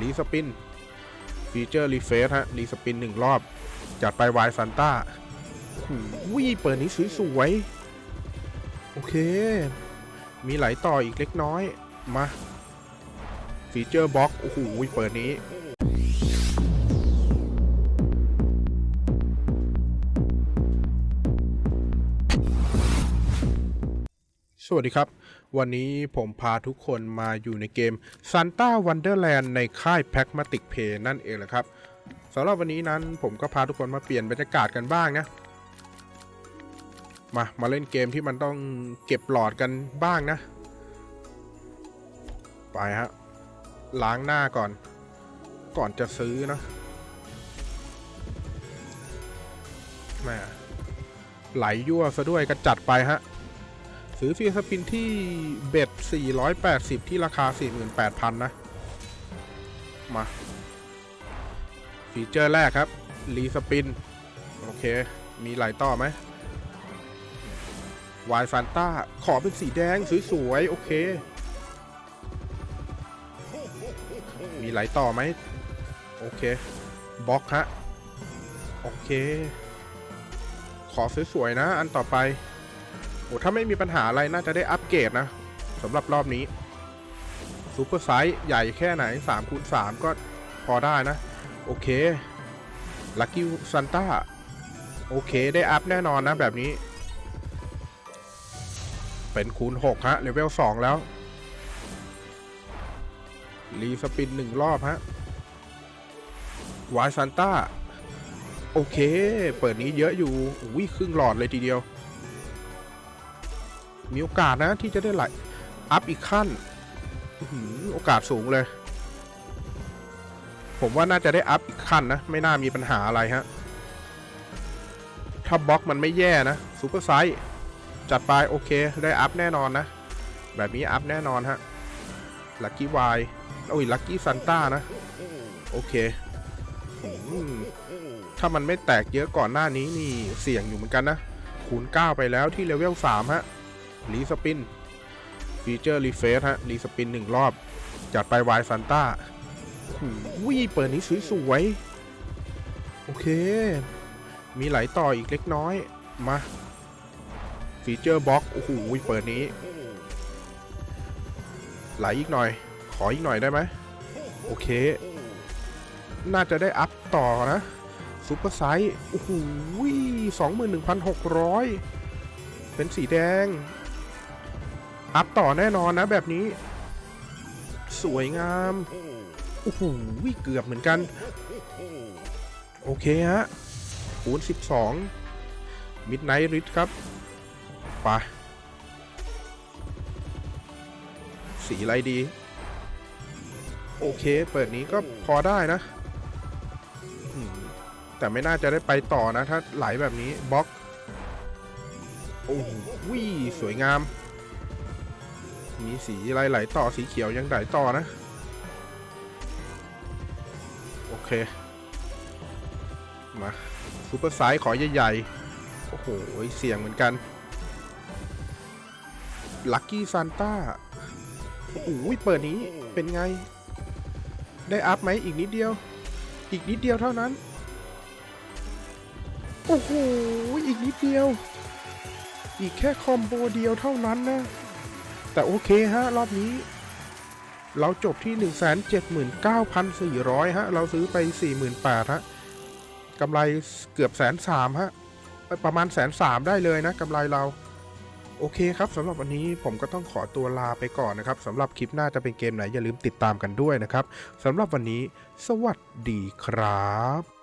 รีสปิน ฟีเจอร์รีเฟสฮะ รีสปินหนึ่งรอบ จัดไปวายซันต้าหูยเปิดนี้สวยๆ โอเค มีไหลต่ออีกเล็กน้อย มา ฟีเจอร์บล็อก โอ้โห เปิดนี้ สวัสดีครับ วันนี้ผมพาทุกคนมาอยู่ในเกม Santa Wonderland ในค่าย Pragmatic Play นั่นเองแหละครับสำหรับวันนี้นั้นผมก็พาทุกคนมาเปลี่ยนบรรยากาศกันบ้างนะ มา มาเล่นเกมที่มันต้องเก็บหลอดกันบ้างนะ ไปฮะ ล้างหน้าก่อน ก่อนจะซื้อนะแม่ไหลยั่วซะด้วยก็จัดไปฮะ ซื้อฟรีสปินที่เบ็ด 480 ที่ราคา 48,000 นะ มา ฟีเจอร์แรกครับ รีสปิน โอเค มีไหลต่อไหมวายฟานต้า ขอเป็นสีแดง สวย ๆ โอเค มีไหลต่อไหม โอเค บล็อกฮะ โอเค ขอสวย ๆ นะ อันต่อไป อ้ถ้าไม่มีปัญหาอะไรน่าจะได้อัปเกรดนะสำหรับรอบนี้ซูเปอร์ไซส์ใหญ่แค่ไหน3คูณ3ก็พอได้นะ โอเคลั c กี้ซันต้าโอเคได้อัพแน่นอนนะแบบนี้ เป็นคูณ 6 ฮะเลเวล 2 แล้ว รีสปินหนึ่งรอบฮะวายซันต้าโอเค เปิดนี้เยอะอยู่อุ้ยครึ่งหลอดเลยทีเดียว มีโอกาสนะที่จะได้ไหลอัพอีกขั้นโอกาสสูงเลย ผมว่าน่าจะได้อัพอีกขั้นนะ ไม่น่ามีปัญหาอะไรฮะ ถ้าบล็อกมันไม่แย่นะซูเปอร์ไซส์จัดไปโอเค ได้อัพแน่นอนนะ แบบนี้อัพแน่นอนฮะลัคกี้วายโอ้ยลัคกี้ซันต้านะ โอเคอถ้ามันไม่แตกเยอะก่อนหน้านี้นี่เสี่ยงอยู่เหมือนกันนะ คูณ9ไปแล้วที่เลเวล3ฮะ รีสปิน ฟีเจอร์รีเฟซฮะ รีสปินหนึ่งรอบ จัดไปวายซันต้าหูยเปิดนี้สวยๆ โอเค มีไหลต่ออีกเล็กน้อย มา ฟีเจอร์บล็อก โอ้โหเปิดนี้ ไหลอีกหน่อย ขออีกหน่อยได้ไหม โอเค น่าจะได้อัพต่อนะซูเปอร์ไซส์โอ้โหสองหมื่นหนึ่งพันหกร้อยเป็นสีแดง อัพต่อแน่นอนนะแบบนี้ สวยงามโอ้โหเกือบเหมือนกัน โอเคฮะคูณ12 มิดไนท์ริดครับไปสีอะไรดี โอเค เปิดนี้ก็พอได้นะ แต่ไม่น่าจะได้ไปต่อนะ ถ้าไหลแบบนี้บล็อก โอ้โหสวยงาม มีสีอะไรไหลต่อสีเขียวยังไหลต่อนะ โอเค มาซูเปอร์ไซส์ขอใหญ่ๆ โอ้โห เสี่ยงเหมือนกันลัคกี้ซานต้าโอ้โหเปิดนี้เป็นไง ได้อัพไหมอีกนิดเดียว อีกนิดเดียวเท่านั้น โอ้โห อีกนิดเดียว อีกแค่คอมโบเดียวเท่านั้นนะ แต่โอเคฮะ รอบนี้ เราจบที่ 179,400 ฮะ เราซื้อไป 48,000 ฮะกำไรเกือบแสนสามฮะ ประมาณแสนสามได้เลยนะกำไรเราโอเคครับสำหรับวันนี้ผมก็ต้องขอตัวลาไปก่อนนะครับสำหรับคลิปหน้าจะเป็นเกมไหนอย่าลืมติดตามกันด้วยนะครับสำหรับวันนี้ สวัสดีครับ